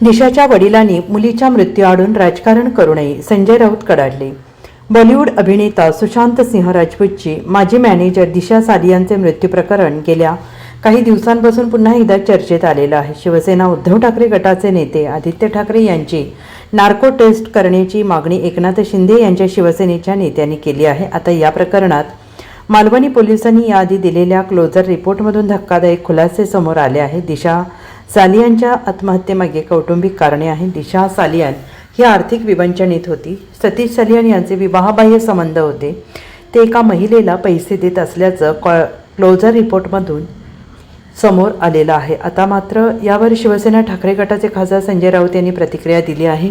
दिशाच्या वडिलांनी मुलीच्या मृत्यूआडून राजकारण करू नये संजय राऊत कडाडले. बॉलिवूड अभिनेता सुशांत सिंह राजपूतची माजी मॅनेजर दिशा सालियांचे मृत्यू प्रकरण गेल्या काही दिवसांपासून पुन्हा एकदा चर्चेत आलेलं आहे. शिवसेना उद्धव ठाकरे गटाचे नेते आदित्य ठाकरे यांची नार्को टेस्ट करण्याची मागणी एकनाथ शिंदे यांच्या शिवसेनेच्या नेत्यांनी केली आहे. आता या प्रकरणात मालवणी पोलिसांनी याआधी दिलेल्या क्लोजर रिपोर्टमधून धक्कादायक खुलासे समोर आले आहे दिशा सालियांच्या आत्महत्येमागे कौटुंबिक कारणे आहेत. दिशा सालियान ही आर्थिक विवंचनित होती. सतीश सालियान यांचे विवाहबाह्य संबंध होते. ते एका महिलेला पैसे देत असल्याचं कॉ क्लोजर रिपोर्टमधून समोर आलेलं आहे. आता मात्र यावर शिवसेना ठाकरे गटाचे खासदार संजय राऊत यांनी प्रतिक्रिया दिली आहे.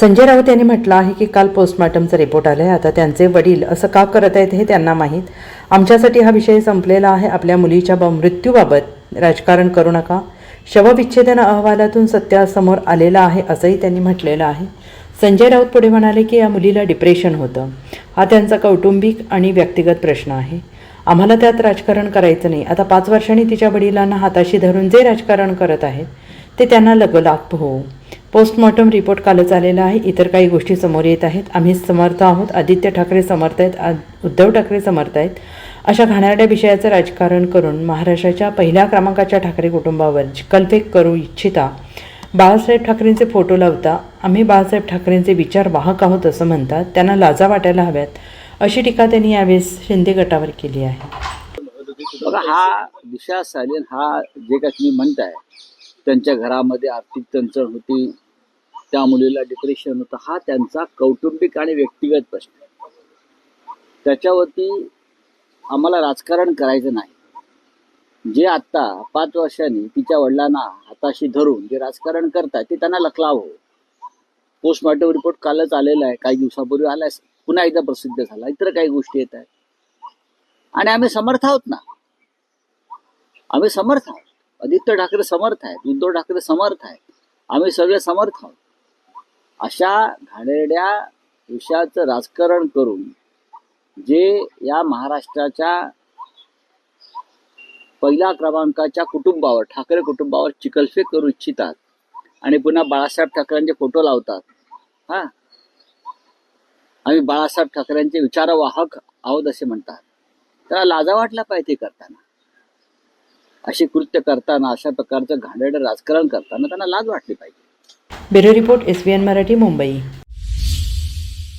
संजय राऊत यांनी म्हटलं आहे की काल पोस्टमार्टमचा रिपोर्ट आला आहे आता त्यांचे वडील असं का करत आहेत हे त्यांना माहीत. आमच्यासाठी हा विषय संपलेला आहे. आपल्या मुलीच्या ब मृत्यूबाबत राजकारण करू नका. शवविच्छेदन अहवालातून सत्यासमोर आलेलं आहे असंही त्यांनी म्हटलेलं आहे. संजय राऊत पुढे म्हणाले की या मुलीला डिप्रेशन होतं. हा त्यांचा कौटुंबिक आणि व्यक्तिगत प्रश्न आहे. आम्हाला त्यात राजकारण करायचं नाही. आता पाच वर्षांनी तिच्या वडिलांना हाताशी धरून जे राजकारण करत आहेत ते त्यांना लगलाप हो. पोस्टमॉर्टम रिपोर्ट कालच आलेला आहे. इतर काही गोष्टी समोर येत आहेत. आम्ही समर्थ आहोत. आदित्य ठाकरे समर्थ आहेत. आद उद्धव ठाकरे समर्थ आहेत. अशा घाणेरड्या विषयाचं राजकारण करून महाराष्ट्राच्या पहिल्या क्रमांकाच्या ठाकरे कुटुंबावर चिकलफेक करू इच्छिता. बाळासाहेब ठाकरेंचे फोटो लावता आम्ही बाळासाहेब ठाकरेंचे विचार वाहक आहोत असं म्हणतात. त्यांना लाजा वाटायला हव्यात अशी टीका त्यांनी यावेळेस शिंदे गटावर केली आहे. बघा हा दिशा सालेन हा जे काय तुम्ही म्हणताय त्यांच्या घरामध्ये आर्थिक चणचण होती त्या मुलीला डिप्रेशन होतं हा त्यांचा कौटुंबिक आणि व्यक्तिगत प्रश्न आहे. त्याच्यावरती आम्हाला राजकारण करायचं नाही. जे आत्ता पाच वर्षांनी तिच्या वडिलांना हाताशी धरून जे राजकारण करतात ते त्यांना लखलाव हो. पोस्टमॉर्टम रिपोर्ट कालच आलेला आहे काही दिवसापूर्वी आलाय पुन्हा एकदा प्रसिद्ध झाला इतर काही गोष्टी येत आहेत. आणि आम्ही समर्थ आहोत ना. आम्ही समर्थ आहोत. आदित्य ठाकरे समर्थ आहेत उद्धव ठाकरे समर्थ आहेत. आम्ही सगळे समर्थ आहोत. अशा घाणेरड्या विषयाचं राजकारण करून जे या महाराष्ट्राच्या पहिल्या क्रमांकाच्या कुटुंबावर ठाकरे कुटुंबावर चिकलफेक करू इच्छितात आणि पुन्हा बाळासाहेब ठाकरेंचे फोटो लावतात. हा? आम्ही बाळासाहेब ठाकरेंचे विचारवाहक आहोत असे म्हणतात. त्याला लाजा वाटला पाहिजे करताना. अशी कृत्य करताना अशा प्रकारचं घाणेरडं राजकारण करताना त्यांना लाज वाटली पाहिजे. Bureau report S B N Marathi Mumbai.